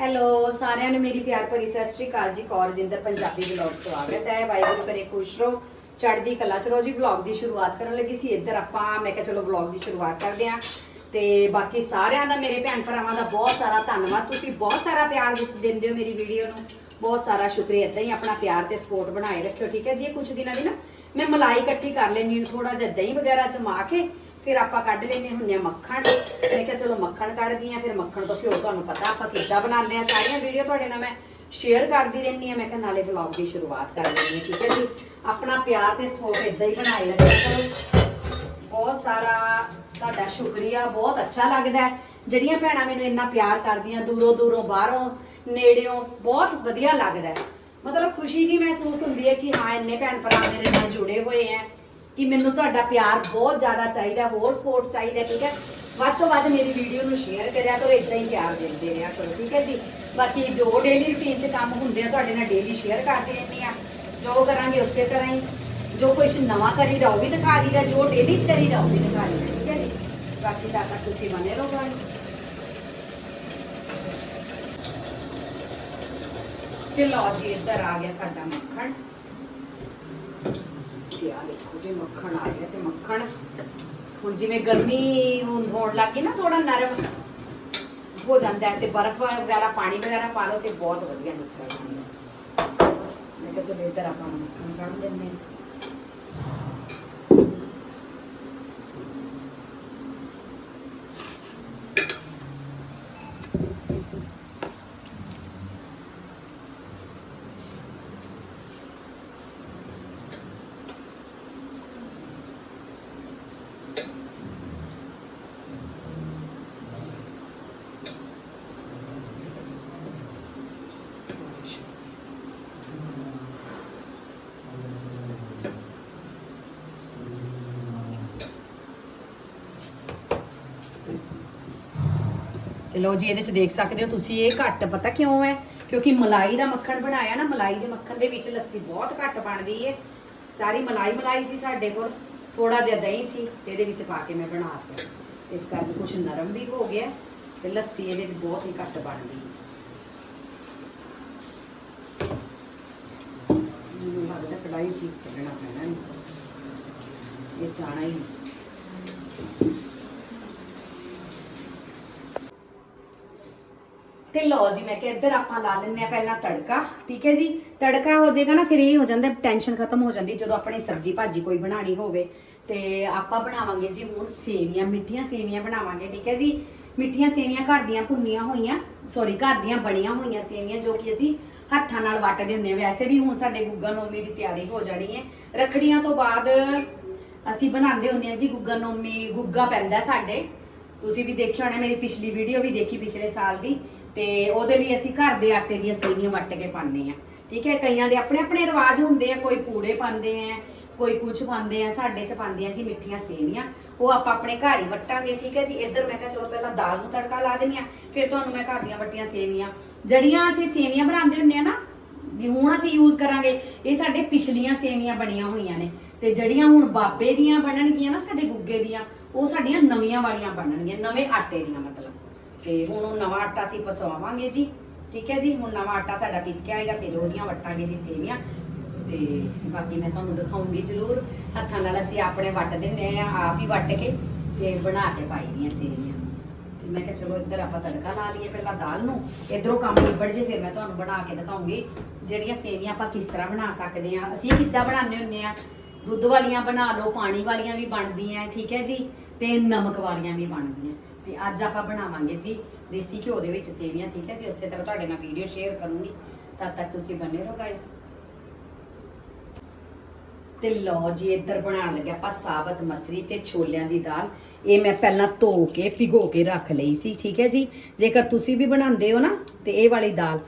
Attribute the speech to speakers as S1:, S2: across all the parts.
S1: Hello ਸਾਰਿਆਂ ਨੂੰ ਮੇਰੀ ਪਿਆਰ ਭਰੀ ਸਤਿ ਸ਼੍ਰੀ ਅਕਾਲ ਜੀ, ਕੌਰ ਜਿੰਦਰ, ਪੰਜਾਬੀ ਵਲੌਗ ਸਵਾਗਤ ਹੈ। ਵਾਹਿਗੁਰੂ ਕਰੇ ਖੁਸ਼ ਰਹੋ, ਚੜ੍ਹਦੀ ਕਲਾ ਚ ਰਹੋ। ਜੀ ਵਲੌਗ ਦੀ ਸ਼ੁਰੂਆਤ ਕਰਨ ਲੱਗੀ ਸੀ, ਇੱਧਰ ਆਪਾਂ, ਮੈਂ ਕਿਹਾ ਚਲੋ ਵਲੌਗ ਦੀ ਸ਼ੁਰੂਆਤ ਕਰਦੇ ਹਾਂ। ਤੇ ਬਾਕੀ ਸਾਰਿਆਂ ਦਾ, ਮੇਰੇ ਭੈਣ ਭਰਾਵਾਂ ਦਾ ਬਹੁਤ ਸਾਰਾ ਧੰਨਵਾਦ। ਤੁਸੀਂ ਬਹੁਤ ਸਾਰਾ ਪਿਆਰ ਦਿੰਦੇ ਹੋ ਮੇਰੀ ਵੀਡੀਓ ਨੂੰ। ਬਹੁਤ ਸਾਰਾ ਸ਼ੁਕਰੀਆ। ਇਦਾਂ ਹੀ ਆਪਣਾ ਪਿਆਰ ਤੇ ਸਪੋਰਟ ਬਣਾਏ ਰੱਖਿਓ, ਠੀਕ ਹੈ? ਜੀ ਇਹ ਕੁਝ ਦਿਨਾਂ ਦੀ ਨਾ, ਮੈਂ ਮਲਾਈ ਇਕੱਠੀ ਕਰ ਲੈਣੀ ਹਾਂ ਥੋੜਾ ਜਿਹਾ ਦਹੀਂ ਵਗੈਰਾ ਜਮਾ ਕੇ ਫਿਰ ਆਪਾਂ ਕੱਢ ਲੈਨੇ ਹੁੰਨੇ ਆ ਮੱਖਣ। ਮੈਂ ਕਿਹਾ ਚਲੋ ਮੱਖਣ ਕੱਢਦੀ ਆ ਫਿਰ ਮੱਖਣ ਤੋਂ ਘਿਓ ਤੁਹਾਨੂੰ ਪਤਾ, ਆਪਾਂ ਕਿੱਦਾਂ ਬਣਾਉਂਦੇ ਆ ਸਾਰੀਆਂ ਵੀਡੀਓ ਤੁਹਾਡੇ ਨਾਲ ਮੈਂ ਸ਼ੇਅਰ ਕਰਦੀ ਰਹਿੰਦੀ ਆ ਮੈਂ ਕਿਹਾ ਨਾਲੇ ਵਲੌਗ ਦੀ ਸ਼ੁਰੂਆਤ ਕਰ ਲੈਂਦੀ ਲੈਣੀ ਠੀਕ ਹੈ ਜੀ? ਆਪਣਾ ਪਿਆਰ ਤੇ ਸਪੋਰਟ ਇਦਾਂ ਹੀ ਬਣਾਏ ਰੱਖਿਆ ਕਰੋ ਬਹੁਤ ਸਾਰਾ ਤੁਹਾਡਾ ਸ਼ੁਕਰੀਆ, ਬਹੁਤ ਅੱਛਾ ਲੱਗਦਾ ਜਿਹੜੀਆਂ ਭੈਣਾਂ ਮੈਨੂੰ ਇੰਨਾ ਪਿਆਰ ਕਰਦੀਆਂ, ਦੂਰੋਂ ਦੂਰੋਂ, ਬਾਹਰੋਂ, ਨੇੜਿਓਂ, ਬਹੁਤ ਵਧੀਆ ਲੱਗਦਾ ਮਤਲਬ ਖੁਸ਼ੀ ਜੀ ਮਹਿਸੂਸ ਹੁੰਦੀ ਹੈ ਕਿ ਹਾਂ, ਇੰਨੇ ਭੈਣ ਭਰਾ ਮੇਰੇ ਨਾਲ ਜੁੜੇ ਹੋਏ ਹੈ। ਕਿ ਮੈਨੂੰ ਤੁਹਾਡਾ ਪਿਆਰ ਬਹੁਤ ਜ਼ਿਆਦਾ ਚਾਹੀਦਾ, ਹੋਰ ਸਪੋਰਟ ਚਾਹੀਦਾ, ਠੀਕ ਹੈ? ਵੱਧ ਤੋਂ ਵੱਧ ਮੇਰੀ ਵੀਡੀਓ ਨੂੰ ਸ਼ੇਅਰ ਕਰਿਆ ਕਰੋ ਇਦਾਂ ਹੀ ਪਿਆਰ ਦਿੰਦੇ ਰਿਹਾ ਕਰੋ, ਠੀਕ ਹੈ ਜੀ? ਬਾਕੀ ਜੋ ਡੇਲੀ ਰੁਟੀਨ 'ਚ ਕੰਮ ਹੁੰਦੇ ਆ, ਤੁਹਾਡੇ ਨਾਲ ਡੇਲੀ ਸ਼ੇਅਰ ਕਰਦੇ ਰਹਿੰਦੀ ਆ। ਜੋ ਕਰਾਂਗੇ ਉਸੇ ਤਰ੍ਹਾਂ ਹੀ। ਜੋ ਕੁਝ ਨਵਾਂ ਕਰੀਦਾ, ਉਹ ਵੀ ਦਿਖਾ ਦੀਦਾ ਜੋ ਡੇਲੀ ਚ ਕਰੀਦਾ, ਉਹ ਵੀ ਦਿਖਾ ਦੀਦਾ ਠੀਕ ਹੈ ਜੀ? ਬਾਕੀ ਤਦ ਤੱਕ ਤੁਸੀਂ ਬਨੇ ਰਹੋ ਗਾਇਸ ਤੇ ਲਓ ਜੀ, ਇੱਧਰ ਆ ਗਿਆ ਸਾਡਾ ਮੱਖਣ। ਤੇ ਆ ਦੇਖੋ ਜੀ, ਮੱਖਣ ਆ ਗਿਆ ਤੇ ਮੱਖਣ ਹੁਣ ਜਿਵੇਂ ਗਰਮੀ ਹੁਣ ਹੋਣ ਲੱਗੀ ਨਾ ਥੋੜਾ ਨਰਮ ਹੋ ਜਾਂਦਾ ਹੈ ਤੇ ਬਰਫ਼ ਵਗੈਰਾ, ਪਾਣੀ ਵਗੈਰਾ ਪਾ ਲਓ ਤੇ ਬਹੁਤ ਵਧੀਆ ਨਿਕਲ ਜਾਂਦਾ ਮੈਂ ਕਿਹਾ ਚਲੋ ਇੱਧਰ ਆਪਾਂ ਮੱਖਣ ਕੱਢ ਲੈਂਦੇ ਹਾਂ। ਤੇ ਲੋ ਜੀ, ਇਹਦੇ ਚ ਦੇਖ ਸਕਦੇ ਹੋ ਤੁਸੀਂ ਇਹ ਘੱਟ, ਪਤਾ ਕਿਉਂ ਹੈ? ਕਿਉਂਕਿ ਮਲਾਈ ਦਾ ਮੱਖਣ ਬਣਾਇਆ ਨਾ, ਮਲਾਈ ਦੇ ਮੱਖਣ ਦੇ ਵਿੱਚ ਲੱਸੀ ਬਹੁਤ ਘੱਟ ਬਣਦੀ ਹੈ ਸਾਰੀ ਮਲਾਈ ਮਲਾਈ ਸੀ ਸਾਡੇ ਕੋਲ ਥੋੜਾ ਜਿਹਾ ਦਹੀਂ ਸੀ ਤੇ ਇਹਦੇ ਵਿੱਚ ਪਾ ਕੇ ਮੈਂ ਬਣਾਤਾ ਇਸ ਕਰਕੇ ਕੁਝ ਨਰਮ ਵੀ ਹੋ ਗਿਆ ਤੇ ਲੱਸੀ ਇਹਦੇ ਵਿੱਚ ਬਹੁਤ ਹੀ ਘੱਟ ਬਣਦੀ ਹੈ ਮੈਨੂੰ ਲੱਗਦਾ ਕੜਾਈ ਚ ਕੱਢਣਾ ਪੈਣਾ ਇਹ ਚਾਣਾ ਹੀ ਤੇ ਲਓ ਜੀ, ਮੈਂ ਕਿਹਾ ਇੱਧਰ ਆਪਾਂ ਲਾ ਲੈਂਦੇ ਆ ਪਹਿਲਾਂ ਤੜਕਾ, ਠੀਕ ਹੈ ਜੀ? ਤੜਕਾ ਹੋ ਜਾਏਗਾ ਨਾ, ਫਿਰ ਇਹ ਹੋ ਜਾਂਦਾ ਟੈਨਸ਼ਨ ਖਤਮ ਹੋ ਜਾਂਦੀ, ਜਦੋਂ ਆਪਣੀ ਸਬਜੀ ਭਾਜੀ ਕੋਈ ਬਣਾਣੀ ਹੋਵੇ। ਤੇ ਆਪਾਂ ਬਣਾਵਾਂਗੇ ਜੀ ਹੁਣ ਸੇਵੀਆਂ, ਮਿੱਠੀਆਂ ਸੇਵੀਆਂ ਬਣਾਵਾਂਗੇ, ਠੀਕ ਹੈ ਜੀ? ਮਿੱਠੀਆਂ ਸੇਵੀਆਂ ਘਰ ਦੀਆਂ ਭੁੰਨੀਆਂ ਹੋਈਆਂ ਸੌਰੀ ਘਰ ਦੀਆਂ ਬਣੀਆਂ ਹੋਈਆਂ ਸੇਵੀਆਂ, ਜੋ ਕਿ ਅਸੀਂ ਹੱਥਾਂ ਨਾਲ ਵੱਟਦੇ ਹੁੰਦੇ ਆ ਵੈਸੇ ਵੀ ਹੁਣ ਸਾਡੇ ਗੁੱਗਾ ਨੌਮੀ ਦੀ ਤਿਆਰੀ ਹੋ ਜਾਣੀ ਹੈ। ਰਖੜੀਆਂ ਤੋਂ ਬਾਅਦ ਅਸੀਂ ਬਣਾਉਂਦੇ ਹੁੰਦੇ ਆ ਜੀ ਗੁੱਗਾ ਨੌਮੀ, ਗੁੱਗਾ ਪੈਂਦਾ ਸਾਡੇ। ਤੁਸੀਂ ਵੀ ਦੇਖਿਆ ਹੋਣਾ, ਮੇਰੀ ਪਿਛਲੀ ਵੀਡੀਓ ਵੀ ਦੇਖੀ ਪਿਛਲੇ ਸਾਲ ਦੀ, ਤੇ ਉਹਦੇ ਲਈ ਅਸੀਂ ਘਰ ਦੇ ਆਟੇ ਦੀਆਂ ਸੇਵੀਆਂ ਵੱਟ ਕੇ ਪਾਉਂਦੇ ਆ ਠੀਕ ਹੈ, ਕਈਆਂ ਦੇ ਆਪਣੇ ਆਪਣੇ ਰਿਵਾਜ ਹੁੰਦੇ ਆ, ਕੋਈ ਪੂੜੇ ਪਾਉਂਦੇ ਆ, ਕੋਈ ਕੁਝ ਪਾਉਂਦੇ ਆ, ਸਾਡੇ ਚ ਪਾਉਂਦੇ ਆ ਜੀ ਮਿੱਠੀਆਂ ਸੇਵੀਆਂ, ਉਹ ਆਪਾਂ ਆਪਣੇ ਘਰ ਹੀ ਵੱਟਾਂਗੇ, ਠੀਕ ਹੈ ਜੀ। ਇੱਧਰ ਮੈਂ ਕਿਹਾ ਚਲੋ ਪਹਿਲਾਂ ਦਾਲ ਨੂੰ ਤੜਕਾ ਲਾ ਦੇਣੀ ਆ ਫਿਰ ਤੁਹਾਨੂੰ ਮੈਂ ਘਰ ਦੀਆਂ ਵੱਟੀਆਂ ਸੇਵੀਆਂ, ਜਿਹੜੀਆਂ ਅਸੀਂ ਸੇਵੀਆਂ ਬਣਾਉਂਦੇ ਹੁੰਦੇ ਆ ਨਾ, ਵੀ ਹੁਣ ਅਸੀਂ ਯੂਜ਼ ਕਰਾਂਗੇ, ਇਹ ਸਾਡੇ ਪਿਛਲੀਆਂ ਸੇਵੀਆਂ ਬਣੀਆਂ ਹੋਈਆਂ ਨੇ। ਤੇ ਜਿਹੜੀਆਂ ਹੁਣ ਬਾਬੇ ਦੀਆਂ ਬਣਨਗੀਆਂ ਨਾ, ਸਾਡੇ ਗੁੱਗੇ ਦੀਆਂ, ਉਹ ਸਾਡੀਆਂ ਨਵੀਆਂ ਵਾਲੀਆਂ ਬਣਨਗੀਆਂ, ਨਵੇਂ ਆਟੇ ਦੀਆਂ ਮਤਲਬ। ਤੇ ਹੁਣ ਉਹ ਨਵਾਂ ਆਟਾ ਅਸੀਂ ਪਸਵਾਵਾਂਗੇ ਜੀ, ਠੀਕ ਹੈ ਜੀ? ਹੁਣ ਨਵਾਂ ਆਟਾ ਸਾਡਾ ਪਿਸ ਕੇ ਆਏਗਾ, ਫਿਰ ਉਹਦੀਆਂ ਵੱਟਾਂਗੇ ਜੀ ਸੇਵੀਆਂ। ਤੇ ਬਾਕੀ ਮੈਂ ਤੁਹਾਨੂੰ ਦਿਖਾਉਂਗੀ ਜ਼ਰੂਰ। ਹੱਥਾਂ ਨਾਲ ਅਸੀਂ ਆਪਣੇ ਵੱਟ ਦਿੰਦੇ ਆ, ਆਪ ਹੀ ਵੱਟ ਕੇ ਤੇ ਬਣਾ ਕੇ ਪਾਈ ਦੀਆਂ ਸੇਵੀਆਂ। ਤੇ ਮੈਂ ਕਿਹਾ ਚਲੋ ਇੱਧਰ ਆਪਾਂ ਤੜਕਾ ਲਾ ਲਈਏ ਪਹਿਲਾਂ ਦਾਲ ਨੂੰ। ਇਧਰੋਂ ਕੰਮ ਨਿਬੜ ਜੇ, ਫਿਰ ਮੈਂ ਤੁਹਾਨੂੰ ਬਣਾ ਕੇ ਦਿਖਾਉਂਗੀ ਜਿਹੜੀਆਂ ਸੇਵੀਆਂ ਆਪਾਂ ਕਿਸ ਤਰ੍ਹਾਂ ਬਣਾ ਸਕਦੇ ਆ ਅਸੀਂ ਕਿੱਦਾਂ ਬਣਾਉਂਦੇ ਹੁੰਦੇ ਆ ਦੁੱਧ ਵਾਲੀਆਂ ਬਣਾ ਲਓ, ਪਾਣੀ ਵਾਲੀਆਂ ਵੀ ਬਣਦੀਆਂ ਠੀਕ ਹੈ ਜੀ? ਤੇ ਨਮਕ ਵਾਲੀਆਂ ਵੀ ਬਣਦੀਆਂ ਤੇ ਅੱਜ ਆਪਾਂ ਬਣਾਵਾਂਗੇ ਜੀ ਦੇਸੀ ਘਿਓ ਦੇ ਵਿੱਚ ਸੇਵੀਆਂ, ਠੀਕ ਹੈ ਜੀ? ਉਸੇ ਤਰ੍ਹਾਂ ਤੁਹਾਡੇ ਨਾਲ ਵੀਡੀਓ ਸ਼ੇਅਰ ਕਰੂੰਗੀ। ਤਦ ਤੱਕ ਤੁਸੀਂ ਬਨੇ ਰਹੋ ਗਾਇਸ ਤੇ ਲਓ ਜੀ, ਇੱਧਰ ਬਣਾਉਣ ਲੱਗਿਆ ਆਪਾਂ ਸਾਬਤ ਮਸਰੀ ਤੇ ਛੋਲਿਆਂ ਦੀ ਦਾਲ। ਇਹ ਮੈਂ ਪਹਿਲਾਂ ਧੋ ਕੇ, ਭਿਗੋ ਕੇ ਰੱਖ ਲਈ ਸੀ, ਠੀਕ ਹੈ ਜੀ? ਜੇਕਰ ਤੁਸੀਂ ਵੀ ਬਣਾਉਂਦੇ ਹੋ ਨਾ, ਤੇ ਇਹ ਵਾਲੀ ਦਾਲ।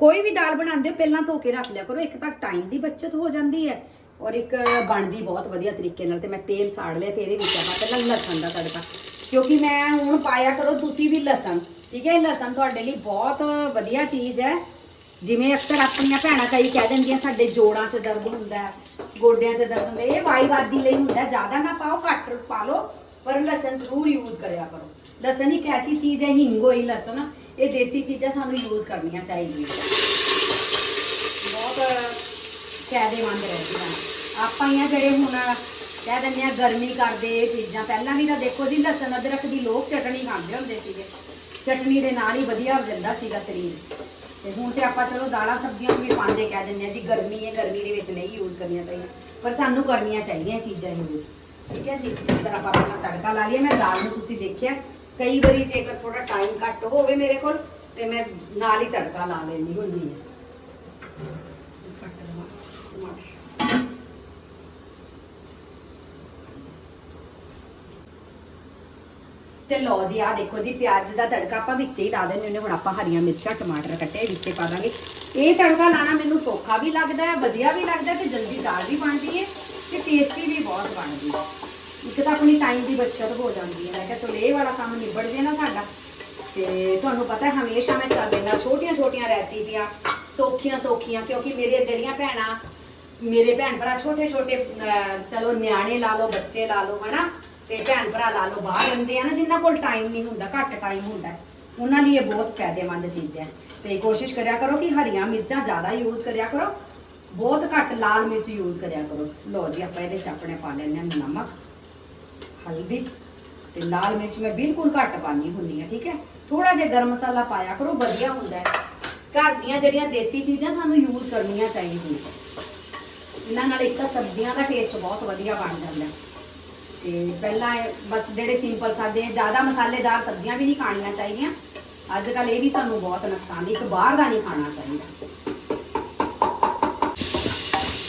S1: ਕੋਈ ਵੀ ਦਾਲ ਬਣਾਉਂਦੇ ਹੋ, ਪਹਿਲਾਂ ਧੋ ਕੇ ਰੱਖ ਲਿਆ ਕਰੋ। ਇੱਕ ਤਾਂ ਟਾਈਮ ਦੀ ਬਚਤ ਹੋ ਜਾਂਦੀ ਹੈ। ਔਰ ਇੱਕ ਬਣਦੀ ਬਹੁਤ ਵਧੀਆ ਤਰੀਕੇ ਨਾਲ ਤੇ ਮੈਂ ਤੇਲ ਸਾੜ ਲਿਆ ਤੇ ਇਹਦੇ ਵਿੱਚ ਆਪਾਂ ਪਹਿਲਾਂ ਲਸਣ ਦਾ ਤੜਕਾ, ਕਿਉਂਕਿ ਮੈਂ ਹੁਣ ਪਾਇਆ ਕਰੋ ਤੁਸੀਂ ਵੀ ਲਸਣ, ਠੀਕ ਹੈ ਲਸਣ ਤੁਹਾਡੇ ਲਈ ਬਹੁਤ ਵਧੀਆ ਚੀਜ਼ ਹੈ। ਜਿਵੇਂ ਅਕਸਰ ਆਪਣੀਆਂ ਭੈਣਾਂ ਕਈ ਕਹਿ ਦਿੰਦੀਆਂ, ਸਾਡੇ ਜੋੜਾਂ 'ਚ ਦਰਦ ਹੁੰਦਾ ਹੈ ਗੋਡਿਆਂ 'ਚ ਦਰਦ ਹੁੰਦਾ, ਇਹ ਵਾਈਵਾਦੀ ਲਈ ਹੁੰਦਾ, ਜ਼ਿਆਦਾ ਨਾ ਪਾਓ, ਘੱਟ ਪਾ ਲਓ, ਪਰ ਲਸਣ ਜ਼ਰੂਰ ਯੂਜ਼ ਕਰਿਆ ਕਰੋ। ਲਸਣ ਇੱਕ ਐਸੀ ਚੀਜ਼ ਹੈ, ਹਿੰਗ ਹੋਈ ਲਸਣ, ਇਹ ਦੇਸੀ ਚੀਜ਼ਾਂ ਸਾਨੂੰ ਯੂਜ਼ ਕਰਨੀਆਂ ਚਾਹੀਦੀਆਂ। ਬਹੁਤ ਫਾਇਦੇਮੰਦ ਰਹਿੰਦੀਆਂ ਆਪਾਂ ਹੀ ਆ ਜਿਹੜੇ ਹੁਣ ਕਹਿ ਦਿੰਦੇ ਆ ਗਰਮੀ ਕਰਦੇ ਇਹ ਚੀਜ਼ਾਂ। ਪਹਿਲਾਂ ਵੀ ਤਾਂ ਦੇਖੋ ਜੀ, ਲਸਣ, ਅਦਰਕ ਦੀ ਲੋਕ ਚਟਣੀ ਖਾਂਦੇ ਹੁੰਦੇ ਸੀਗੇ। ਚਟਣੀ ਦੇ ਨਾਲ ਹੀ ਵਧੀਆ ਹੋ ਜਾਂਦਾ ਸੀਗਾ ਸਰੀਰ। ਤੇ ਹੁਣ ਤੇ ਆਪਾਂ ਚਲੋ ਦਾਲਾਂ ਸਬਜ਼ੀਆਂ 'ਚ ਵੀ ਪਾਉਂਦੇ ਕਹਿ ਦਿੰਦੇ ਆ ਜੀ, ਗਰਮੀ ਹੈ, ਗਰਮੀ ਦੇ ਵਿੱਚ ਨਹੀਂ ਯੂਜ਼ ਕਰਨੀਆਂ ਚਾਹੀਦੀਆਂ। ਪਰ ਸਾਨੂੰ ਕਰਨੀਆਂ ਚਾਹੀਦੀਆਂ ਚੀਜ਼ਾਂ ਯੂਜ਼ ਠੀਕ ਹੈ ਜੀ? ਇੱਧਰ ਆਪਾਂ ਪਹਿਲਾਂ ਤੜਕਾ ਲਾ ਲਈਏ, ਮੈਂ ਦਾਲ ਨੂੰ ਤੁਸੀਂ ਦੇਖਿਆ, ਕਈ ਵਾਰੀ ਜੇਕਰ ਥੋੜਾ ਟਾਈਮ ਘੱਟ ਹੋਵੇ ਮੇਰੇ ਕੋਲ, ਤੇ ਮੈਂ ਨਾਲ ਹੀ ਤੜਕਾ ਲਾ ਲੈਂਦੀ ਹੁੰਦੀ ਹੈ। ਟਮਾਟਰ ਤੇ ਲਓ ਜੀ ਆ ਦੇਖੋ ਜੀ, ਪਿਆਜ਼ ਦਾ ਤੜਕਾ ਆਪਾਂ ਵਿੱਚ ਹੀ ਲਾ ਦਿੰਦੇ ਹੁੰਦੇ ਹੁਣ ਆਪਾਂ ਹਰੀਆਂ ਮਿਰਚਾਂ, ਟਮਾਟਰ ਕੱਟੇ ਵਿੱਚੇ ਪਾ ਦਾਂਗੇ। ਇਹ ਤੜਕਾ ਲਾਣਾ ਮੈਨੂੰ ਸੌਖਾ ਵੀ ਲੱਗਦਾ ਹੈ, ਵਧੀਆ ਵੀ ਲੱਗਦਾ ਤੇ ਜਲਦੀ ਦਾਲ ਵੀ ਬਣਦੀ ਹੈ ਤੇ ਟੇਸਟੀ ਵੀ ਬਹੁਤ ਬਣਦੀ ਹੈ। ਇੱਕ ਤਾਂ ਆਪਣੀ ਟਾਈਮ ਦੀ ਬੱਚਤ ਹੋ ਜਾਂਦੀ ਹੈ। ਮੈਂ ਕਿਹਾ ਚਲੋ, ਇਹ ਵਾਲਾ ਕੰਮ ਨਿਬੜ ਜੇ ਨਾ ਸਾਡਾ। ਤੇ ਤੁਹਾਨੂੰ ਪਤਾ ਹਮੇਸ਼ਾ ਮੈਂ ਚੱਲ ਰਹਿਣਾ ਛੋਟੀਆਂ ਛੋਟੀਆਂ ਰੈਸਿਪੀਆਂ ਸੌਖੀਆਂ ਸੌਖੀਆਂ ਕਿਉਂਕਿ ਮੇਰੀਆਂ ਜਿਹੜੀਆਂ ਭੈਣਾਂ ਮੇਰੇ ਭੈਣ ਭਰਾ ਛੋਟੇ ਛੋਟੇ ਚਲੋ ਨਿਆਣੇ ਲਾ ਲਓ, ਬੱਚੇ ਲਾ ਲਓ, ਹਨਾ? ਤੇ ਭੈਣ ਭਰਾ ਲਾ ਲਓ, ਬਾਹਰ ਰਹਿੰਦੇ ਆ ਨਾ, ਜਿਨ੍ਹਾਂ ਕੋਲ ਟਾਈਮ ਨਹੀਂ ਹੁੰਦਾ, ਘੱਟ ਟਾਈਮ ਹੁੰਦਾ ਉਹਨਾਂ ਲਈ ਇਹ ਬਹੁਤ ਫਾਇਦੇਮੰਦ ਚੀਜ਼ ਹੈ। ਤੇ ਕੋਸ਼ਿਸ਼ ਕਰਿਆ ਕਰੋ ਕਿ ਹਰੀਆਂ ਮਿਰਚਾਂ ਜ਼ਿਆਦਾ ਯੂਜ਼ ਕਰਿਆ ਕਰੋ। ਬਹੁਤ ਘੱਟ ਲਾਲ ਮਿਰਚ ਯੂਜ਼ ਕਰਿਆ ਕਰੋ। ਲਓ ਜੀ, ਆਪਾਂ ਇਹਦੇ ਚ ਆਪਣੇ ਪਾ ਲੈਂਦੇ ਹਾਂ ਨਮਕ, ਹਲਦੀ ਤੇ ਲਾਲ ਮਿਰਚ ਮੈਂ ਬਿਲਕੁਲ ਘੱਟ ਪਾਣੀ ਹੁੰਦੀ ਹੈ, ਠੀਕ ਹੈ? ਥੋੜਾ ਜਿਹਾ ਗਰਮ ਮਸਾਲਾ ਪਾਇਆ ਕਰੋ, ਵਧੀਆ ਹੁੰਦਾ ਹੈ। ਘਰ ਦੀਆਂ ਜਿਹੜੀਆਂ ਦੇਸੀ ਚੀਜ਼ਾਂ ਸਾਨੂੰ ਯੂਜ਼ ਕਰਨੀਆਂ ਚਾਹੀਦੀਆਂ ਇਹਨਾਂ ਨਾਲ ਇੱਕ ਤਾਂ ਸਬਜ਼ੀਆਂ ਦਾ ਟੇਸਟ ਬਹੁਤ ਵਧੀਆ ਬਣ ਜਾਂਦਾ ਤੇ ਪਹਿਲਾਂ ਇਹ ਬਸ ਜਿਹੜੇ ਸਿੰਪਲ ਸਾਦੇ ਜ਼ਿਆਦਾ ਮਸਾਲੇਦਾਰ ਸਬਜ਼ੀਆਂ ਵੀ ਨਹੀਂ ਖਾਣੀਆਂ ਚਾਹੀਦੀਆਂ। ਅੱਜ ਕੱਲ ਇਹ ਵੀ ਸਾਨੂੰ ਬਹੁਤ ਨੁਕਸਾਨ ਇੱਕ ਬਾਹਰ ਦਾ ਨਹੀਂ ਖਾਣਾ ਚਾਹੀਦਾ।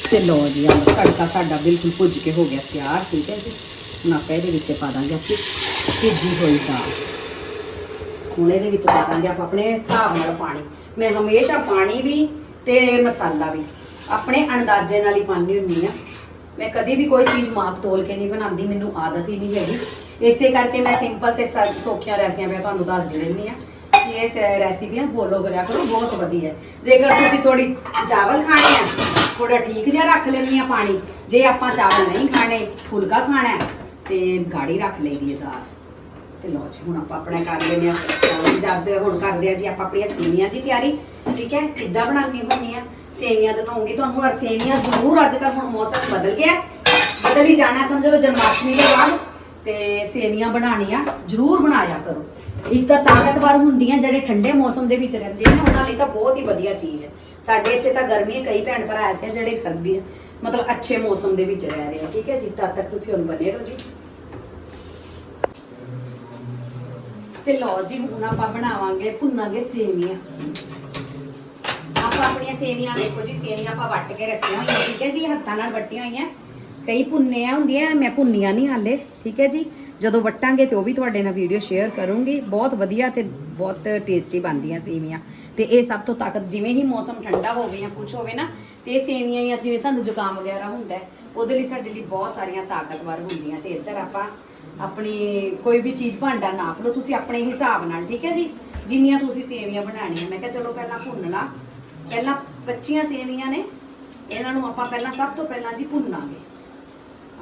S1: ਤੇ ਲੋ ਜੀ ਆ ਤੜਕਾ ਸਾਡਾ ਬਿਲਕੁਲ ਭੁੱਜ ਕੇ ਹੋ ਗਿਆ ਤਿਆਰ, ਠੀਕ ਹੈ ਜੀ। ਹੁਣ ਆਪਾਂ ਇਹਦੇ ਵਿੱਚ ਪਾ ਦਾਂਗੇ ਅਸੀਂ ਭਿੱਜੀ ਹੋਈ ਦਾਲ। ਹੁਣ ਇਹਦੇ ਵਿੱਚ ਪਾ ਦਾਂਗੇ ਆਪਾਂ ਆਪਣੇ ਹਿਸਾਬ ਨਾਲ ਪਾਣੀ। ਮੈਂ ਹਮੇਸ਼ਾ ਪਾਣੀ ਵੀ ਤੇ ਮਸਾਲਾ ਵੀ। ਆਪਣੇ ਅੰਦਾਜ਼ੇ ਨਾਲ ਹੀ ਪਾਉਂਦੀ ਹੁੰਦੀ ਆ ਮੈਂ ਕਦੀ ਵੀ ਕੋਈ ਚੀਜ਼ ਮਾਪ ਤੋਲ ਕੇ ਨਹੀਂ ਬਣਾਉਂਦੀ ਮੈਨੂੰ ਆਦਤ ਹੀ ਨਹੀਂ ਹੈਗੀ। ਇਸੇ ਕਰਕੇ ਮੈਂ ਸਿੰਪਲ ਤੇ ਸ- ਸੌਖੀਆਂ ਮੈਂ ਤੁਹਾਨੂੰ ਦੱਸ ਦਿੰਦੀ ਆ ਕਿ ਇਹ ਸ- ਰੈਸੀਪੀਆਂ ਫੋਲੋ ਕਰਿਆ ਕਰੋ ਬਹੁਤ ਵਧੀਆ। ਜੇਕਰ ਤੁਸੀਂ ਥੋੜੀ ਚਾਵਲ ਖਾਣੇ ਆ ਥੋੜਾ ਠੀਕ ਜਿਹਾ ਰੱਖ ਲੈਣੀ ਆ ਪਾਣੀ। ਜੇ ਆਪਾਂ ਚਾਵਲ ਨਹੀਂ ਖਾਣੇ ਫੁਲਕਾ ਖਾਣਾ ਹੈ, ਤੇ ਗਾੜੀ ਰੱਖ ਲਈਦੀ ਹੈ ਦਾਲ। ਤੇ ਲਓ ਜੀ ਹੁਣ ਆਪਾਂ ਆਪਣਾ ਕਰ ਲੈਨੇ ਆ ਜਦ ਹੁਣ ਕਰਦੇ ਆ ਜੀ ਆਪਾਂ ਆਪਣੀਆਂ ਸੀਵੀਆਂ ਦੀ ਤਿਆਰੀ ਠੀਕ ਹੈ? ਕਿੱਦਾਂ ਬਣਾਉਣੀ ਹੁੰਦੀ ਆ ਸੇਵੀਆਂ ਦਿਖਾਉਂਗੀ ਤੁਹਾਨੂੰ ਔਰ ਸੇਵੀਆਂ ਜ਼ਰੂਰ ਅੱਜ ਕੱਲ੍ਹ ਹੁਣ ਮੌਸਮ ਬਦਲ ਗਿਆ। ਬਦਲ ਹੀ ਜਾਣਾ, ਸਮਝ ਲਓ, ਜਨਮਾਸ਼ਟਮੀ ਦੇ ਬਾਅਦ। ਤੇ ਸੇਵੀਆਂ ਬਣਾਉਣੀਆਂ ਜ਼ਰੂਰ ਬਣਾਇਆ ਕਰੋ। ਇੱਕ ਤਾਂ ਤਾਕਤਵਰ ਹੁੰਦੀਆਂ ਜਿਹੜੇ ਠੰਡੇ ਮੌਸਮ ਦੇ ਵਿੱਚ ਰਹਿੰਦੇ ਨੇ, ਉਹਨਾਂ ਲਈ ਤਾਂ ਬਹੁਤ ਹੀ ਵਧੀਆ ਚੀਜ਼ ਹੈ। ਸਾਡੇ ਇੱਥੇ ਤਾਂ ਗਰਮੀ ਹੈ ਕਈ ਭੈਣ ਭਰਾ ਐਸੇ ਆ ਜਿਹੜੇ ਸਰਦੀ ਮਤਲਬ ਅੱਛੇ ਮੌਸਮ ਦੇ ਵਿੱਚ ਰਹਿ ਰਹੇ ਆ। ਠੀਕ ਹੈ ਜੀ, ਤਦ ਤੱਕ ਤੁਸੀਂ ਹੁਣ ਬਨੇ ਰਹੋ ਜੀ। ਤੇ ਲਓ ਜੀ, ਹੁਣ ਆਪਾਂ ਬਣਾਵਾਂਗੇ, ਭੁੰਨਾਂਗੇ ਸੇਵੀਆਂ। ਆਪਣੀਆਂ ਸੇਵੀਆਂ ਦੇਖੋ ਜੀ ਸੇਵੀਆਂ ਆਪਾਂ ਵੱਟ ਕੇ ਰੱਖੀਆਂ ਹੋਈਆਂ ਠੀਕ ਹੈ ਜੀ ਹੱਥਾਂ ਨਾਲ ਵੱਟੀਆਂ ਹੋਈਆਂ। ਕਈ ਭੁੰਨੇ ਹੁੰਦੀਆਂ ਮੈਂ ਭੁੰਨੀਆਂ ਨਹੀਂ ਹਾਲੇ ਠੀਕ ਹੈ ਜੀ। ਜਦੋਂ ਵੱਟਾਂਗੇ ਤੇ ਉਹ ਵੀ ਤੁਹਾਡੇ ਨਾਲ ਵੀਡੀਓ ਸ਼ੇਅਰ ਕਰੂੰਗੀ। ਬਹੁਤ ਵਧੀਆ ਤੇ ਬਹੁਤ ਟੇਸਟੀ ਬਣਦੀਆਂ ਸੇਵੀਆਂ। ਤੇ ਇਹ ਸਭ ਤੋਂ ਤਾਕਤ ਜਿਵੇਂ ਹੀ ਮੌਸਮ ਠੰਡਾ ਹੋਵੇ ਜਾਂ ਕੁਝ ਹੋਵੇ ਨਾ ਤੇ ਇਹ ਸੇਵੀਆਂ ਜਾਂ ਜਿਵੇਂ ਸਾਨੂੰ ਜ਼ੁਕਾਮ ਵਗੈਰਾ ਹੁੰਦਾ ਹੈ, ਉਹਦੇ ਲਈ ਸਾਡੇ ਲਈ ਬਹੁਤ ਸਾਰੀਆਂ ਤਾਕਤਵਰ ਹੁੰਦੀਆਂ। ਤੇ ਇੱਧਰ ਆਪਾਂ ਆਪਣੀ ਕੋਈ ਵੀ ਚੀਜ਼ ਭਾਂਡਾ ਨਾਪ ਲਓ ਤੁਸੀਂ ਆਪਣੇ ਹਿਸਾਬ ਨਾਲ ਠੀਕ ਹੈ ਜੀ। ਜਿੰਨੀਆਂ ਤੁਸੀਂ ਸੇਵੀਆਂ ਬਣਾਉਣੀਆਂ ਮੈਂ ਕਿਹਾ ਚਲੋ ਪਹਿਲਾਂ ਭੁੰਨ ਲਾ। ਪਹਿਲਾਂ 25 ਸੇਵੀਆਂ ਨੇ, ਇਹਨਾਂ ਨੂੰ ਆਪਾਂ ਪਹਿਲਾਂ ਸਭ ਤੋਂ ਪਹਿਲਾਂ ਜੀ ਭੁੰਨਾਂਗੇ।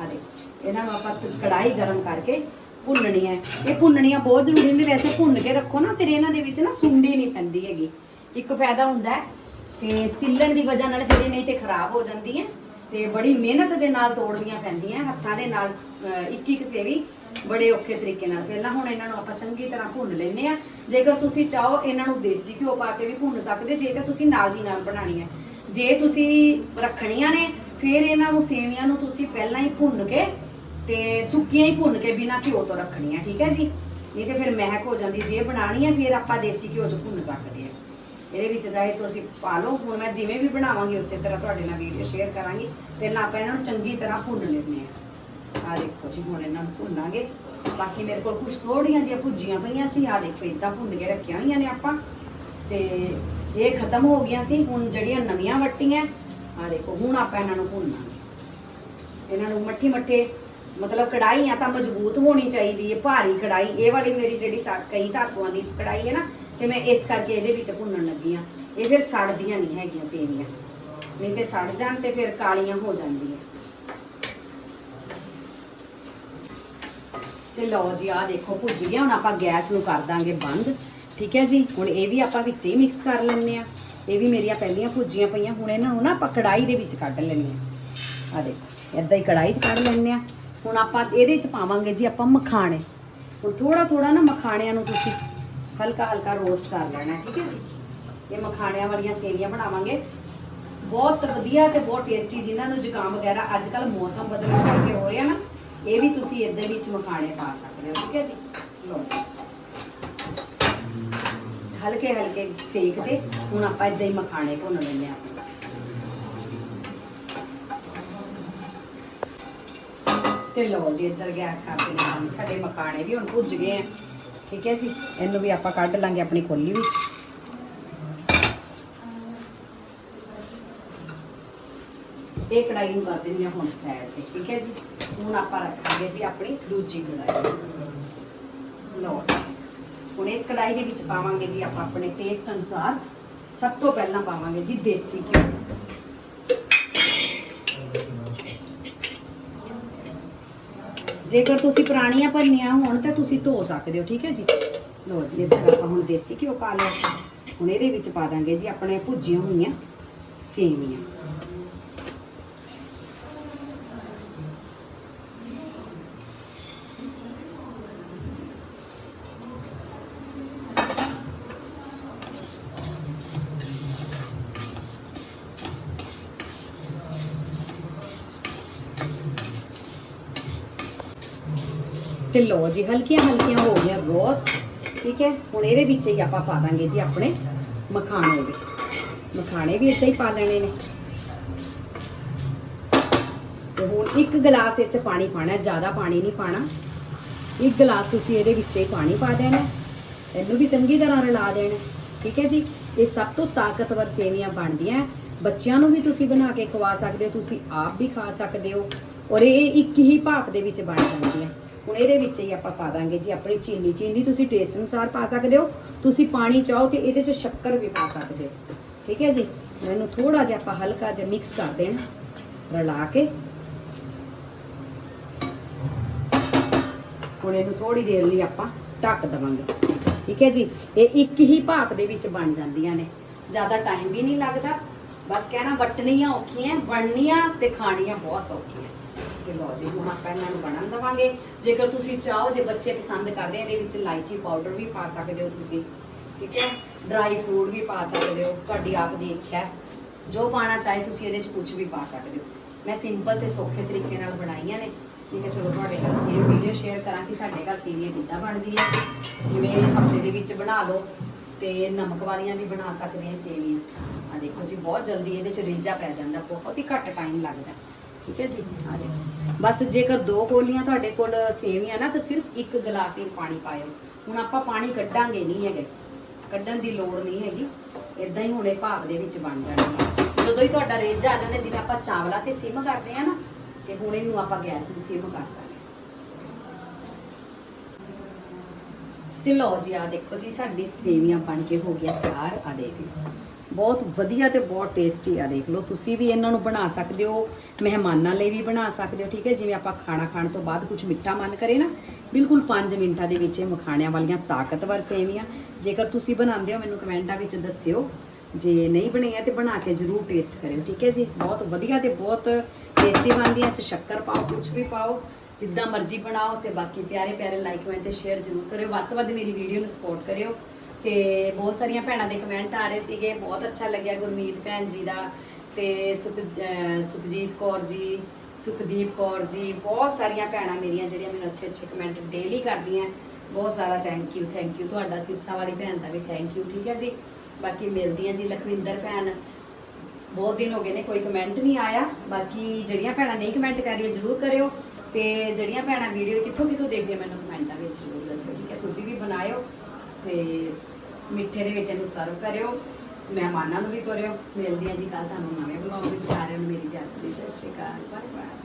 S1: ਆ ਦੇਖੋ ਇਹਨਾਂ ਨੂੰ ਆਪਾਂ ਤ- ਕੜਾਹੀ ਗਰਮ ਕਰਕੇ ਭੁੰਨਣੀ ਹੈ। ਇਹ ਭੁੰਨਣੀਆਂ ਬਹੁਤ ਜ਼ਰੂਰੀ ਨੇ, ਵੈਸੇ ਭੁੰਨ ਕੇ ਰੱਖੋ ਨਾ, ਫਿਰ ਇਹਨਾਂ ਦੇ ਵਿੱਚ ਨਾ ਸੁੰਡੀ ਨਹੀਂ ਪੈਂਦੀ ਹੈਗੀ। ਇੱਕ ਫਾਇਦਾ ਹੁੰਦਾ ਹੈ, ਤੇ ਸਿੱਲਣ ਦੀ ਵਜ੍ਹਾ ਨਾਲ ਫਿਰ ਇਹ ਨਹੀਂ ਤੇ ਖਰਾਬ ਹੋ ਜਾਂਦੀ ਹੈ ਤੇ ਬੜੀ ਮਿਹਨਤ ਦੇ ਨਾਲ ਤੋੜਨੀਆਂ ਪੈਂਦੀਆਂ, ਹੱਥਾਂ ਦੇ ਨਾਲ ਇੱਕ ਇੱਕ ਸੇਵੀ ਬੜੇ ਔਖੇ ਤਰੀਕੇ ਨਾਲ। ਪਹਿਲਾਂ ਹੁਣ ਇਹਨਾਂ ਨੂੰ ਆਪਾਂ ਚੰਗੀ ਤਰ੍ਹਾਂ ਭੁੰਨ ਲੈਂਦੇ ਆ ਜੇਕਰ ਤੁਸੀਂ ਚਾਹੋ ਇਹਨਾਂ ਨੂੰ ਦੇਸੀ ਘਿਓ ਪਾ ਕੇ ਵੀ ਭੁੰਨ ਸਕਦੇ, ਜੇ ਤਾਂ ਤੁਸੀਂ ਨਾਲ ਦੀ ਨਾਲ ਬਣਾਣੀ ਹੈ। ਜੇ ਤੁਸੀਂ ਰੱਖਣੀਆਂ ਨੇ, ਫਿਰ ਇਹਨਾਂ ਨੂੰ ਸੇਵੀਆਂ ਨੂੰ ਤੁਸੀਂ ਪਹਿਲਾਂ ਹੀ ਭੁੰਨ ਕੇ ਤੇ ਸੁੱਕੀਆਂ ਹੀ ਭੁੰਨ ਕੇ ਬਿਨਾਂ ਘਿਓ ਤੋਂ ਰੱਖਣੀਆਂ, ਠੀਕ ਹੈ ਜੀ? ਨਹੀਂ ਤੇ ਫਿਰ ਮਹਿਕ ਹੋ ਜਾਂਦੀ। ਜੇ ਬਣਾਣੀ ਹੈ, ਫਿਰ ਆਪਾਂ ਦੇਸੀ ਘਿਓ 'ਚ ਭੁੰਨ ਸਕਦੇ ਹਾਂ। ਇਹਦੇ ਵਿੱਚ ਚਾਹੇ ਤੁਸੀਂ ਪਾ ਲਓ। ਹੁਣ ਮੈਂ ਜਿਵੇਂ ਵੀ ਬਣਾਵਾਂਗੀ, ਉਸੇ ਤਰ੍ਹਾਂ ਤੁਹਾਡੇ ਨਾਲ ਵੀਡੀਓ ਸ਼ੇਅਰ ਕਰਾਂਗੀ। ਪਹਿਲਾਂ ਆਪਾਂ ਇਹਨਾਂ ਨੂੰ ਚੰਗੀ ਤਰ੍ਹਾਂ ਭੁੰਨ ਲੈਂਦੇ ਹਾਂ। ਆ ਦੇਖੋ ਜੀ, ਹੁਣ ਇਹਨਾਂ ਨੂੰ ਭੁੰਨਾਂਗੇ। ਬਾਕੀ ਮੇਰੇ ਕੋਲ ਕੁਝ ਥੋੜੀਆਂ ਜਿਹੀਆਂ ਭੁੱਜੀਆਂ ਪਈਆਂ ਸੀ। ਆ ਦੇਖੋ, ਇਦਾਂ ਭੁੰਨ ਕੇ ਰੱਖੀਆਂ ਹੋਈਆਂ ਨੇ ਆਪਾਂ। ਤੇ ਇਹ ਖਤਮ ਹੋ ਗਈਆਂ ਸੀ। ਹੁਣ ਜਿਹੜੀਆਂ ਨਵੀਆਂ ਵੱਟੀਆਂ ਆ ਦੇਖੋ, ਹੁਣ ਆਪਾਂ ਇਹਨਾਂ ਨੂੰ ਭੁੰਨਾਂਗੇ। ਇਹਨਾਂ ਨੂੰ ਮੱਠੀ ਮੱਠੇ, ਮਤਲਬ ਕੜਾਈ ਆ ਤਾਂ ਮਜ਼ਬੂਤ ਹੋਣੀ ਚਾਹੀਦੀ ਹੈ, ਭਾਰੀ ਕੜਾਈ ਇਹ ਵਾਲੀ ਮੇਰੀ ਜਿਹੜੀ ਸਾ- ਕਈ ਧਾਤੂਆਂ ਦੀ ਕੜਾਈ ਹੈ ਨਾ, ਤੇ ਮੈਂ ਇਸ ਕਰਕੇ ਇਹਦੇ ਵਿੱਚ ਭੁੰਨਣ ਲੱਗੀ ਆ ਇਹ ਫਿਰ ਸੜਦੀਆਂ ਨਹੀਂ ਹੈਗੀਆਂ ਸੇਵੀਆਂ। ਨਹੀਂ ਤੇ ਸੜ ਜਾਣ ਤੇ ਫਿਰ ਕਾਲੀਆਂ ਹੋ ਜਾਂਦੀਆਂ। ਤੇ ਲਓ ਜੀ, ਆਹ ਦੇਖੋ, ਭੁੱਜ ਗਿਆ। ਹੁਣ ਆਪਾਂ ਗੈਸ ਨੂੰ ਕਰ ਦਾਂਗੇ ਬੰਦ। ਠੀਕ ਹੈ ਜੀ? ਹੁਣ ਇਹ ਵੀ ਆਪਾਂ ਵਿੱਚ ਹੀ ਮਿਕਸ ਕਰ ਲੈਣੇ ਆ ਇਹ ਵੀ ਮੇਰੀਆਂ ਪਹਿਲੀਆਂ ਭੁੱਜੀਆਂ ਪਈਆਂ। ਹੁਣ ਇਹਨਾਂ ਨੂੰ ਨਾ ਆਪਾਂ ਕੜਾਈ ਦੇ ਵਿੱਚ ਕੱਢ ਲੈਣੇ ਆ ਆ ਦੇਖੋ ਇਦਾਂ ਹੀ ਕੜਾਈ 'ਚ ਕੱਢ ਲੈਣੇ ਆ ਹੁਣ ਆਪਾਂ ਇਹਦੇ 'ਚ ਪਾਵਾਂਗੇ ਜੀ ਆਪਾਂ ਮਖਾਣੇ। ਹੁਣ ਥੋੜਾ ਥੋੜਾ ਨਾ ਮਖਾਣਿਆਂ ਨੂੰ ਤੁਸੀਂ ਹਲਕਾ ਹਲਕਾ ਰੋਸਟ ਕਰ ਲੈਣਾ ਠੀਕ ਹੈ ਜੀ? ਇਹ ਮਖਾਣਿਆਂ ਵਾਲੀਆਂ ਸੇਵੀਆਂ ਬਣਾਵਾਂਗੇ। ਬਹੁਤ ਵਧੀਆ ਤੇ ਬਹੁਤ ਟੇਸਟੀ ਜਿਨ੍ਹਾਂ ਨੂੰ ਜ਼ੁਕਾਮ ਵਗੈਰਾ ਅੱਜ ਕੱਲ ਮੌਸਮ ਬਦਲਣ ਕਰਕੇ ਹੋ ਰਿਹਾ ਨਾ। ਇਹ ਵੀ ਤੁਸੀਂ ਇਦਾਂ ਵਿੱਚ ਮਖਾਣੇ ਪਾ ਸਕਦੇ ਹੋ, ਠੀਕ ਹੈ ਜੀ? ਲਓ ਜੀ। ਹਲਕੇ ਹਲਕੇ ਸੇਕ ਤੇ ਹੁਣ ਆਪਾਂ ਇਦਾਂ ਹੀ ਮਖਾਣੇ ਭੁੰਨ ਲੈਂਦੇ ਆ ਤੇ ਲਓ ਜੀ, ਇੱਧਰ ਗੈਸ ਕਰ ਦਿੰਦੇ ਸਾਡੇ ਮਖਾਣੇ ਵੀ ਹੁਣ ਭੁੱਜ ਗਏ ਆ। ਠੀਕ ਹੈ ਜੀ? ਇਹਨੂੰ ਵੀ ਆਪਾਂ ਕੱਢ ਲਾਂਗੇ ਆਪਣੀ ਕੋਲੀ ਵਿੱਚ। ਇਹ ਕੜਾਈ ਨੂੰ ਕਰ ਦਿੰਦੇ ਹਾਂ ਹੁਣ ਸਾਈਡ ਤੇ, ਠੀਕ ਹੈ ਜੀ? ਹੁਣ ਆਪਾਂ ਰੱਖਾਂਗੇ ਜੀ ਆਪਣੀ ਦੂਜੀ ਕੜਾਈ ਲਓ ਹੁਣ ਇਸ ਕੜਾਈ ਦੇ ਵਿੱਚ ਪਾਵਾਂਗੇ ਜੀ ਆਪਾਂ ਆਪਣੇ ਟੇਸਟ ਅਨੁਸਾਰ। ਸਭ ਤੋਂ ਪਹਿਲਾਂ ਪਾਵਾਂਗੇ ਜੀ ਦੇਸੀ ਘਿਓ। ਜੇਕਰ ਤੁਸੀਂ ਪੁਰਾਣੀਆਂ ਭਰਨੀਆਂ ਹੋਣ ਤਾਂ ਤੁਸੀਂ ਧੋ ਸਕਦੇ ਹੋ, ਠੀਕ ਹੈ ਜੀ? ਲੋ ਜੀ ਇੱਧਰ ਆਪਾਂ ਹੁਣ ਦੇਸੀ ਘਿਓ ਪਾ ਲਿਆ। ਹੁਣ ਇਹਦੇ ਵਿੱਚ ਪਾ ਦਾਂਗੇ ਜੀ ਆਪਣੇ ਭੁੱਜੀਆਂ ਹੋਈਆਂ ਸੇਵੀਆਂ। ਤੇ ਲੋ ਜੀ, ਹਲਕੀਆਂ ਹਲਕੀਆਂ ਹੋ ਗਈਆਂ ਰੋਸਟ ਠੀਕ ਹੈ? ਹੁਣ ਇਹਦੇ ਵਿੱਚ ਹੀ ਆਪਾਂ ਪਾ ਦਾਂਗੇ ਜੀ ਆਪਣੇ ਮਖਾਣੇ ਵੀ ਮਖਾਣੇ ਵੀ ਇੱਦਾਂ ਹੀ ਪਾ ਲੈਣੇ ਨੇ। ਤੇ ਹੁਣ ਇੱਕ ਗਲਾਸ ਵਿੱਚ ਪਾਣੀ ਪਾਣਾ ਜ਼ਿਆਦਾ ਪਾਣੀ ਨਹੀਂ ਪਾਣਾ ਇੱਕ ਗਲਾਸ ਤੁਸੀਂ ਇਹਦੇ ਵਿੱਚ ਹੀ ਪਾਣੀ ਪਾ ਦੇਣਾ। ਇਹਨੂੰ ਵੀ ਚੰਗੀ ਤਰ੍ਹਾਂ ਰਲਾ ਦੇਣਾ। ਠੀਕ ਹੈ ਜੀ? ਇਹ ਸਭ ਤੋਂ ਤਾਕਤਵਰ ਸੇਵੀਆਂ ਬਣਦੀਆਂ। ਬੱਚਿਆਂ ਨੂੰ ਵੀ ਤੁਸੀਂ ਬਣਾ ਕੇ ਖਵਾ ਸਕਦੇ ਹੋ, ਤੁਸੀਂ ਆਪ ਵੀ ਖਾ ਸਕਦੇ ਹੋ। ਔਰ ਇਹ ਇੱਕ ਹੀ ਭਾਪ ਦੇ ਵਿੱਚ ਬਣ ਜਾਂਦੀਆਂ। ਹੁਣ ਇਹਦੇ ਵਿੱਚ ਹੀ ਆਪਾਂ ਪਾ ਦਾਂਗੇ ਜੀ ਆਪਣੀ ਚੀਨੀ। ਚੀਨੀ ਤੁਸੀਂ ਟੇਸਟ ਅਨੁਸਾਰ ਪਾ ਸਕਦੇ ਹੋ। ਤੁਸੀਂ ਪਾਣੀ ਚਾਹੋ ਤੇ ਇਹਦੇ 'ਚ ਸ਼ੱਕਰ ਵੀ ਪਾ ਸਕਦੇ ਹੋ। ਠੀਕ ਹੈ ਜੀ? ਹੁਣ ਇਹਨੂੰ ਥੋੜਾ ਜਿਹਾ ਆਪਾਂ ਹਲਕਾ ਜਿਹਾ ਮਿਕਸ ਕਰ ਦੇਣਾ। ਰਲਾ ਕੇ। ਹੁਣ ਇਹਨੂੰ ਥੋੜੀ ਦੇਰ ਲਈ ਆਪਾਂ ਢੱਕ ਦਵਾਂਗੇ। ਠੀਕ ਹੈ ਜੀ? ਇਹ ਇੱਕ ਹੀ ਭਾਪ ਦੇ ਵਿੱਚ ਬਣ ਜਾਂਦੀਆਂ ਨੇ। ਜ਼ਿਆਦਾ ਟਾਈਮ ਵੀ ਨਹੀਂ ਲੱਗਦਾ। ਬਸ ਕਹਿਣਾ, ਵਟਣੀਆਂ ਔਖੀਆਂ, ਬਣਨੀਆਂ ਤੇ ਖਾਣੀਆਂ ਬਹੁਤ ਸੌਖੀਆਂ। ਤੇ ਲਓ ਜੀ, ਹੁਣ ਆਪਾਂ ਇਹਨਾਂ ਨੂੰ ਬਣਨ ਦਵਾਂਗੇ। ਜੇਕਰ ਤੁਸੀਂ ਚਾਹੋ, ਜੇ ਬੱਚੇ ਪਸੰਦ ਕਰਦੇ ਇਹਦੇ ਵਿੱਚ ਇਲਾਇਚੀ ਪਾਊਡਰ ਵੀ ਪਾ ਸਕਦੇ ਹੋ ਤੁਸੀਂ। ਠੀਕ ਹੈ? ਡਰਾਈ ਫਰੂਟ ਵੀ ਪਾ ਸਕਦੇ ਹੋ, ਤੁਹਾਡੀ ਆਪ ਦੀ ਇੱਛਾ ਹੈ। ਜੋ ਪਾਣਾ ਚਾਹੇ ਤੁਸੀਂ ਇਹਦੇ 'ਚ ਕੁਝ ਵੀ ਪਾ ਸਕਦੇ ਹੋ। ਮੈਂ ਸਿੰਪਲ ਤੇ ਸੌਖੇ ਤਰੀਕੇ ਨਾਲ ਬਣਾਈਆਂ ਨੇ। ਠੀਕ ਹੈ, ਚਲੋ ਤੁਹਾਡੇ ਨਾਲ ਸੇਮ ਵੀਡੀਓ ਸ਼ੇਅਰ ਕਰਾਂ ਕਿ ਸਾਡੇ ਘਰ ਸੇਵੀਆਂ ਕਿੱਦਾਂ ਬਣਦੀ ਹੈ। ਜਿਵੇਂ ਹਫ਼ਤੇ ਦੇ ਵਿੱਚ ਬਣਾ ਲਓ ਤੇ ਨਮਕ ਵਾਲੀਆਂ ਵੀ ਬਣਾ ਸਕਦੇ ਆ ਸੇਵੀਆਂ ਆ ਦੇਖੋ ਜੀ, ਬਹੁਤ ਜਲਦੀ ਇਹਦੇ 'ਚ ਰੇਜਾ ਪੈ ਜਾਂਦਾ, ਬਹੁਤ ਹੀ ਘੱਟ ਟਾਈਮ ਲੱਗਦਾ। ਠੀਕ ਹੈ ਜੀ? ਆ ਦੇਖੋ ਬਸ ਜੇਕਰ ਦੋ ਕੋਲੀਆਂ ਤੁਹਾਡੇ ਕੋਲ ਸੇਵੀਆਂ ਨਾ, ਤਾਂ ਸਿਰਫ ਇੱਕ ਗਲਾਸ ਹੀ ਪਾਣੀ ਪਾਇਓ। ਹੁਣ ਆਪਾਂ ਪਾਣੀ ਕੱਢਾਂਗੇ ਨਹੀਂ ਹੈਗੇ। ਕੱਢਣ ਦੀ ਲੋੜ ਨਹੀਂ ਹੈਗੀ। ਇਦਾਂ ਹੀ ਹੁਣੇ ਭਾਪ ਦੇ ਵਿੱਚ ਬਣ ਜਾਣਗੇ ਜਦੋਂ ਹੀ ਤੁਹਾਡਾ ਰੇਜਾ ਆ ਜਾਂਦਾ, ਜਿਵੇਂ ਆਪਾਂ ਚਾਵਲਾ ਤੇ ਸਿਮ ਕਰਦੇ ਆ ਨਾ, ਤੇ ਹੁਣ ਇਹਨੂੰ ਆਪਾਂ ਗੈਸ ਨੂੰ ਸਿਮ ਕਰ ਦਾਂਗੇ। ਤੇ ਲਓ ਜੀ ਆ ਦੇਖੋ ਜੀ, ਸਾਡੀ ਸੇਵੀਆਂ ਬਣ ਕੇ ਹੋ ਗਿਆ ਤਿਆਰ। ਆ ਦੇਖ ਬਹੁਤ ਵਧੀਆ ਤੇ ਬਹੁਤ ਟੇਸਟੀ ਆ, ਦੇਖ ਲਓ। ਤੁਸੀਂ ਵੀ ਇਹਨਾਂ ਨੂੰ ਬਣਾ ਸਕਦੇ ਹੋ, ਮਹਿਮਾਨਾਂ ਲਈ ਵੀ ਬਣਾ ਸਕਦੇ ਹੋ, ਠੀਕ ਹੈ? ਜਿਵੇਂ ਆਪਾਂ ਖਾਣਾ ਖਾਣ ਤੋਂ ਬਾਅਦ ਕੁਝ ਮਿੱਠਾ ਮਨ ਕਰੇ ਨਾ, ਬਿਲਕੁਲ 5 ਮਿੰਟਾਂ ਦੇ ਵਿੱਚ ਇਹ ਮਖਾਣਿਆਂ ਵਾਲੀਆਂ ਤਾਕਤਵਰ ਸੇਵੀਆਂ। ਜੇਕਰ ਤੁਸੀਂ ਬਣਾਉਂਦੇ ਹੋ, ਮੈਨੂੰ ਕਮੈਂਟਾਂ ਵਿੱਚ ਦੱਸਿਓ। ਜੇ ਨਹੀਂ ਬਣੀਆਂ ਤੇ ਬਣਾ ਕੇ ਜ਼ਰੂਰ ਟੇਸਟ ਕਰਿਓ, ਠੀਕ ਹੈ ਜੀ? ਬਹੁਤ ਵਧੀਆ ਤੇ ਬਹੁਤ ਟੇਸਟੀ ਬਣਦੀਆਂ, ਚ ਸ਼ੱਕਰ ਪਾਓ ਕੁਝ ਵੀ ਪਾਓ, ਜਿੱਦਾਂ ਮਰਜ਼ੀ ਬਣਾਓ ਤੇ ਬਾਕੀ ਪਿਆਰੇ ਪਿਆਰੇ ਲਾਈਕ ਕਮੈਂਟ ਤੇ ਸ਼ੇਅਰ ਜ਼ਰੂਰ ਕਰਿਓ। ਵੱਧ ਤੋਂ ਵੱਧ ਮੇਰੀ ਵੀਡੀਓ ਨੂੰ ਸਪੋਰਟ ਕਰਿਓ। ਤੇ ਬਹੁਤ ਸਾਰੀਆਂ ਭੈਣਾਂ ਦੇ ਕਮੈਂਟ ਆ ਰਹੇ ਸੀਗੇ। ਬਹੁਤ ਅੱਛਾ ਲੱਗਿਆ ਗੁਰਮੀਤ ਭੈਣ ਜੀ ਦਾ ਤੇ ਸੁਖ ਸੁਖਜੀਤ ਕੌਰ ਜੀ, ਸੁਖਦੀਪ ਕੌਰ ਜੀ, ਬਹੁਤ ਸਾਰੀਆਂ ਭੈਣਾਂ ਮੇਰੀਆਂ ਜਿਹੜੀਆਂ ਮੈਨੂੰ ਅੱਛੇ ਅੱਛੇ ਕਮੈਂਟ ਡੇਲੀ ਕਰਦੀਆਂ। ਬਹੁਤ ਸਾਰਾ ਥੈਂਕ ਯੂ ਥੈਂਕ ਯੂ ਤੁਹਾਡਾ ਸਿਰਸਾ ਵਾਲੀ ਭੈਣ ਦਾ ਵੀ ਥੈਂਕ ਯੂ ਠੀਕ ਹੈ ਜੀ? ਬਾਕੀ ਮਿਲਦੀਆਂ ਜੀ ਲਖਵਿੰਦਰ ਭੈਣ। ਬਹੁਤ ਦਿਨ ਹੋ ਗਏ ਨੇ ਕੋਈ ਕਮੈਂਟ ਨਹੀਂ ਆਇਆ। ਬਾਕੀ ਜਿਹੜੀਆਂ ਭੈਣਾਂ ਨਹੀਂ ਕਮੈਂਟ ਕਰ ਰਹੀਆਂ ਜਰੂਰ ਕਰਿਓ ਤੇ ਜਿਹੜੀਆਂ ਭੈਣਾਂ ਵੀਡੀਓ ਕਿੱਥੋਂ ਕਿੱਥੋਂ ਦੇਖਦੇ ਮੈਨੂੰ ਕਮੈਂਟਾਂ ਵਿੱਚ ਜਰੂਰ ਦੱਸਿਓ, ਠੀਕ ਹੈ? ਤੁਸੀਂ ਵੀ ਬਣਾਇਓ ਤੇ ਮਿੱਠੇ ਦੇ ਵਿੱਚ ਇਹਨੂੰ ਸਰਵ ਕਰਿਓ ਮਹਿਮਾਨਾਂ ਨੂੰ ਵੀ ਕਰਿਓ ਮਿਲਦੀ ਹਾਂ ਜੀ ਕੱਲ ਤੁਹਾਨੂੰ ਨਵੇਂ ਬਲੌਗ ਵਿੱਚ। ਸਾਰਿਆਂ ਨੂੰ ਮੇਰੀ ਪਿਆਰ ਭਰੀ ਸਤਿ ਸ਼੍ਰੀ ਅਕਾਲ। Bye bye